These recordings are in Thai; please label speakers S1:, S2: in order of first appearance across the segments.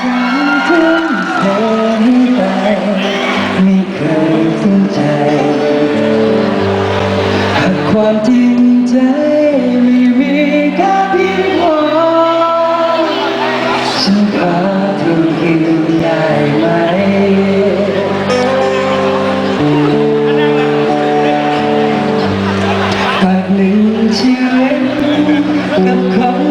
S1: ฉันทุ่มเทไปไม่เคยสิ้นใจหากความจริงใจไม่มีค่เพียงพอฉันขอเธอคืนไไหมหากหนึ่ง
S2: ชีวิกับ
S1: คน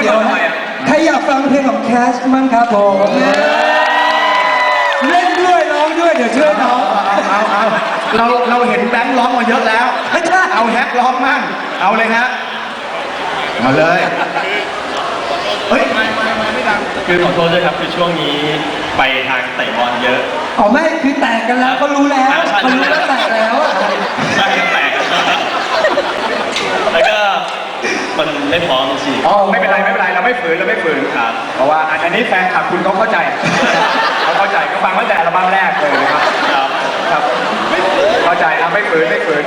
S1: เดี๋ยวใคร
S2: อยา
S1: กฟังเพลงของแคชมั่งครับผมเล่นด้วยร้องด้วยเดี๋ยวช่วยน้อง
S2: เอาเอาเราเราเห็นแบงค์ร้องมาเยอะแล้ว เอาแฮกร้องมั่งเอาเลยฮะมาเลยเฮ้ยไม่ไม่ไม่ดัง
S3: คือขอโทษด้วยครับคือช่วงนี้ไปทางเตะบอลเยอะ
S1: อ๋อไม่คือแตกกันแล้วก็รู้แล้วเขารู้แล้วแตกแล้ว
S3: ใช่แตก ไม่พร้อมฉีด
S2: อ๋อไม่เป็นไรไม่เป็นไรเราไม่ฝืนเราไม่ฝืน
S3: ครับ
S2: เพราะว่าอันนี้แฟนคลับคุณเขาเข้าใจเขาเข้าใจเขาฟังตั้งแต่ระบ้าแรกเลยนะครับ
S3: ครับ
S2: เข้าใจครับไม่ฝืนไม่ฝืน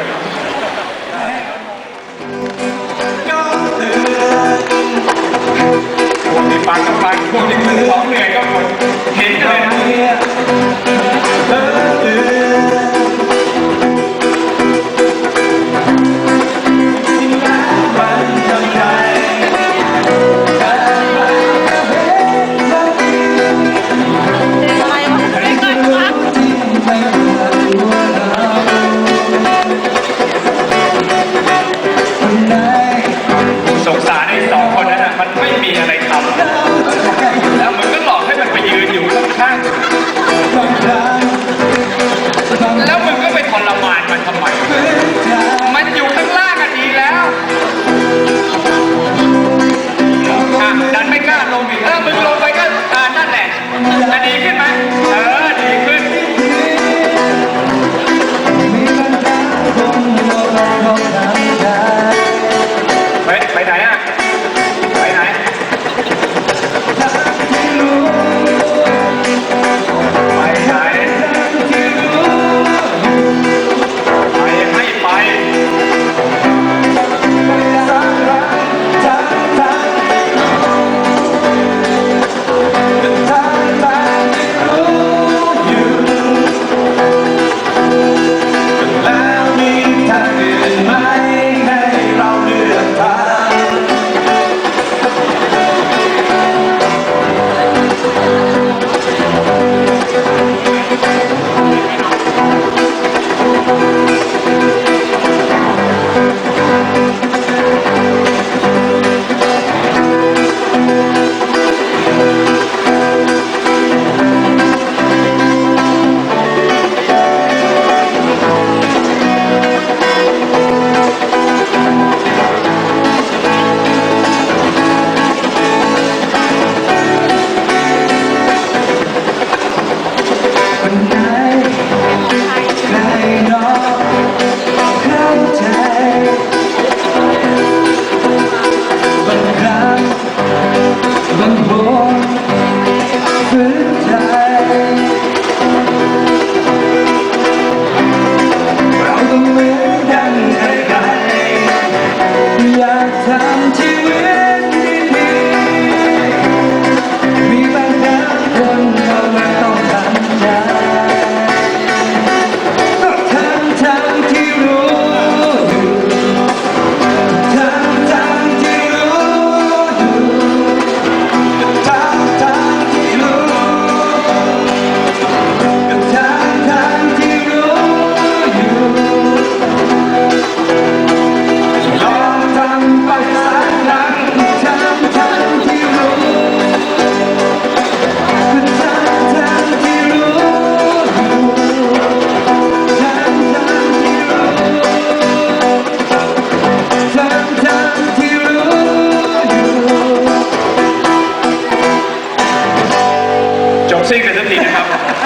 S2: ครับ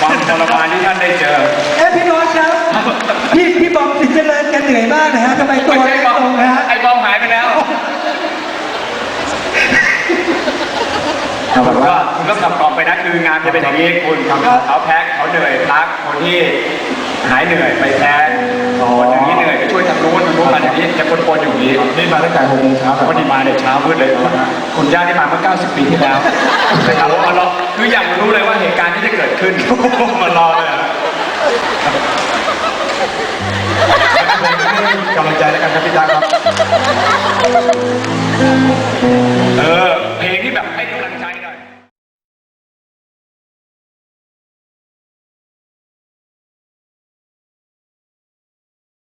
S2: ความทรมานที่ท่านได้เจอ
S1: เอ๊ะพี่โน้ตครับ พี่พี่บอมสินเจริญแกันเหนื่อยมากนะฮะทำไมตัว
S2: ไม่
S1: เล็
S2: ใช่
S1: ก
S2: บอม
S1: ลงนะฮะ
S2: ไอ้บอมหายไปแล้ว
S1: เอาแบบว่า
S2: ก็คุณก็ขับต่อไปนะคืองานจะเป็นอย่างนี้คุณเขาแพ็คเขาเหนื่อยพักคนที่หายเหนื่อยไปแพ็ อย่างนี้จะปนๆอยู่อย่างนี้
S3: นี่มาตั้งแต่หกโมงเช้า
S2: พอดีมาในเช้ามืดเลยคุณย่าที่มาเมื่อ 90 ปีที่แล้วนะครับมารอคืออยากรู้เลยว่าเหตุการณ์ที่จะเกิดขึ้น
S3: มารอเลย